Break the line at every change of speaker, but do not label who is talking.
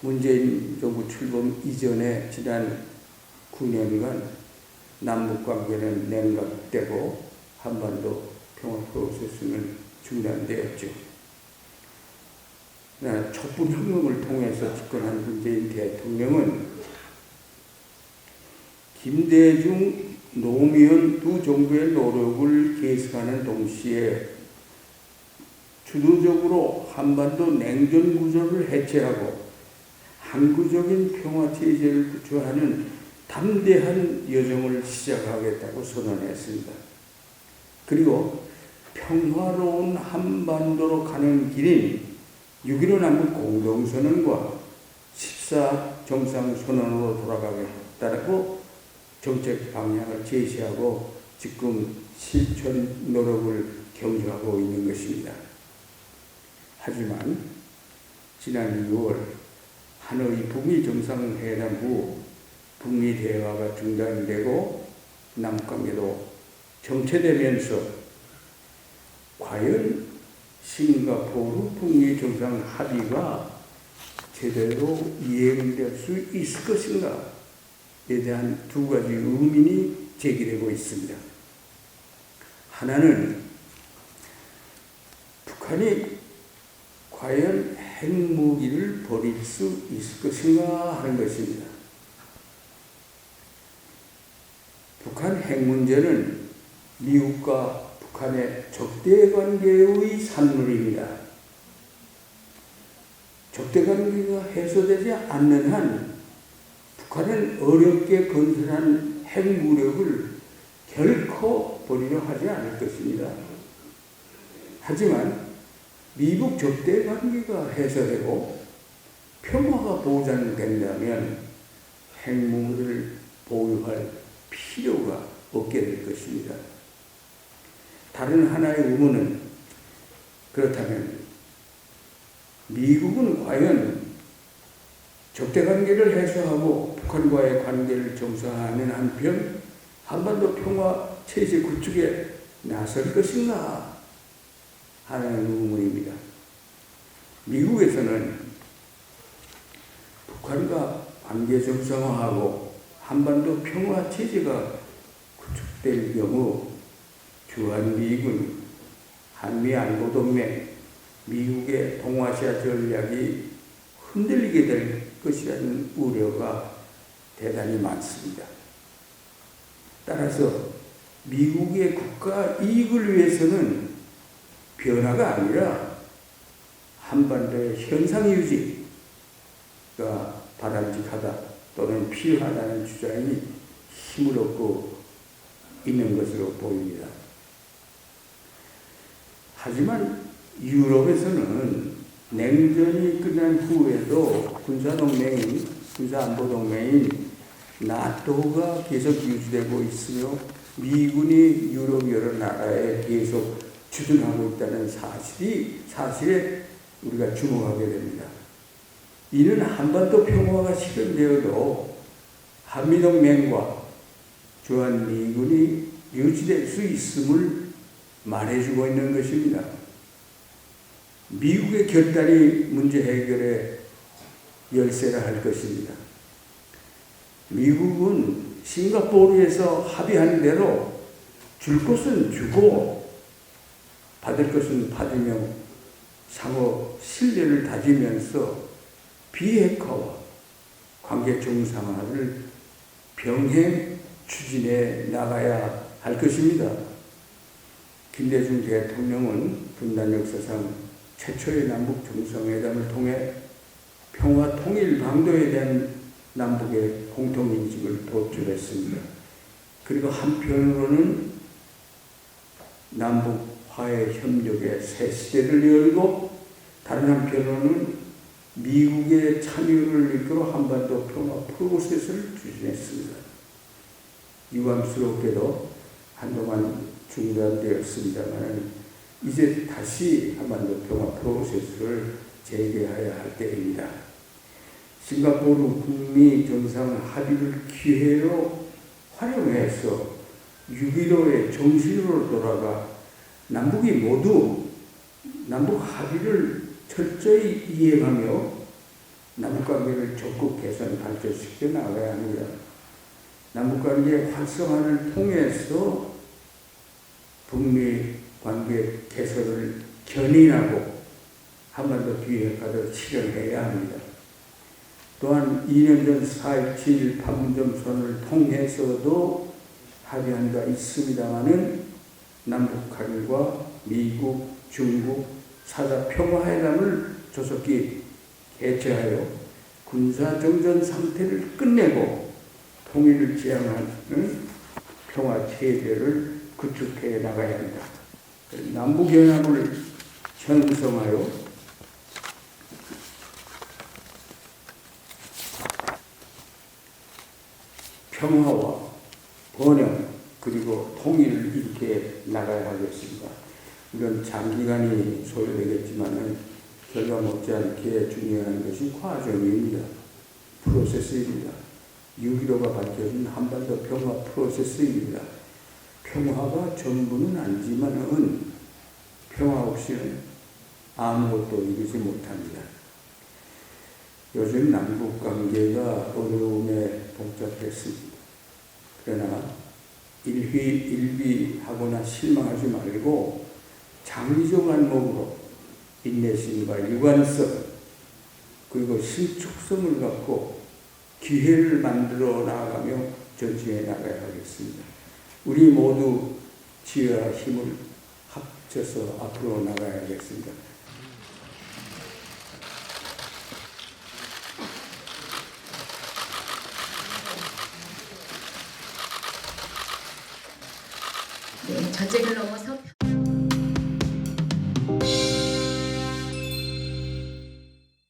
문재인 정부 출범 이전에 지난 9년간 남북 관계는 냉각되고 한반도 평화 프로세스는 중단되었죠. 그러나 촛불 혁명을 통해서 집권한 문재인 대통령은 김대중, 노무현 두 정부의 노력을 계승하는 동시에 주도적으로 한반도 냉전 구조를 해체하고 항구적인 평화 체제를 구축하는 담대한 여정을 시작하겠다고 선언했습니다. 그리고 평화로운 한반도로 가는 길인 6.15 남북 공동선언과 14 정상선언으로 돌아가겠다고 정책 방향을 제시하고 지금 실천 노력을 경주하고 있는 것입니다. 하지만 지난 6월 하노이 북미 정상회담 후 북미 대화가 중단되고 남관계도 정체되면서 과연 싱가포르 북미 정상 합의가 제대로 이행될 수 있을 것인가 에 대한 두 가지 의문이 제기되고 있습니다. 하나는 북한이 과연 핵무기를 버릴 수 있을 것인가 하는 것입니다. 북한 핵 문제는 미국과 북한의 적대 관계의 산물입니다. 적대 관계가 해소되지 않는 한 북한은 어렵게 건설한 핵무력을 결코 버리려 하지 않을 것입니다. 하지만 미국 적대 관계가 해소되고 평화가 보장된다면 핵무기를 보유할 필요가 없게 될 것입니다. 다른 하나의 의문은 그렇다면 미국은 과연 적대 관계를 해소하고 북한과의 관계를 정상화하는 한편 한반도 평화 체제 구축에 나설 것인가 하는 의문입니다. 미국에서는 북한과 관계 정상화하고 한반도 평화 체제가 구축될 경우 주한미군, 한미안보동맹, 미국의 동아시아 전략이 흔들리게 될 것이라는 우려가 대단히 많습니다. 따라서 미국의 국가 이익을 위해서는 변화가 아니라 한반도의 현상 유지가 바람직하다 또는 필요하다는 주장이 힘을 얻고 있는 것으로 보입니다. 하지만 유럽에서는 냉전이 끝난 후에도 군사동맹인, 군사안보동맹인 나토가 계속 유지되고 있으며 미군이 유럽 여러 나라에 계속 추진하고 있다는 사실이 사실에 우리가 주목하게 됩니다. 이는 한반도 평화가 실현되어도 한미동맹과 주한미군이 유지될 수 있음을 말해주고 있는 것입니다. 미국의 결단이 문제 해결에 열쇠를 할 것입니다. 미국은 싱가포르에서 합의한 대로 줄 것은 주고 받을 것은 받으며 상호 신뢰를 다지면서 비핵화와 관계 정상화를 병행 추진해 나가야 할 것입니다. 김대중 대통령은 분단 역사상 최초의 남북 정상회담을 통해 평화 통일 방도에 대한 남북의 공통 인식을 도출했습니다. 그리고 한편으로는 남북 화해 협력의 새 시대를 열고 다른 한편으로는 미국의 참여를 이끌어 한반도 평화 프로세스를 추진했습니다. 유감스럽게도 한동안 중단되었습니다만 이제 다시 한반도 평화 프로세스를 재개해야 할 때입니다. 싱가포르 북미 정상 합의를 기회로 활용해서 6.15의 정신으로 돌아가 남북이 모두 남북 합의를 철저히 이행하며 남북관계를 적극 개선 발전시켜 나가야 합니다. 남북관계 활성화를 통해서 북미 관계 개선을 견인하고 한반도 비핵화를 실현해야 합니다. 또한 2년 전4.27 판문점 선을 통해서도 합의한 바 있습니다마는 남북한과 미국, 중국 사자 평화회담을 조속히 개최하여 군사정전 상태를 끝내고 통일을 지향하는 평화 체제를 구축해 나가야 합니다. 남북연합을 형성하여 평화와 번영 그리고 통일을 이렇게 나가야 하겠습니다. 이건 장기간이 소요되겠지만은 결과 못지않게 중요한 것이 과정입니다. 프로세스입니다. 6.15가 밝혀진 한반도 평화 프로세스입니다. 평화가 전부는 아니지만은 평화 없이는 아무것도 이루지 못합니다. 요즘 남북 관계가 어려움에 복잡했습니다. 그러나 일희일비하거나 실망하지 말고 장기적 안목으로 인내심과 유관성 그리고 신축성을 갖고 기회를 만들어 나가며 전진해 나가야 하겠습니다. 우리 모두 지혜와 힘을 합쳐서 앞으로 나가야겠습니다.
네, 전쟁을 넘어서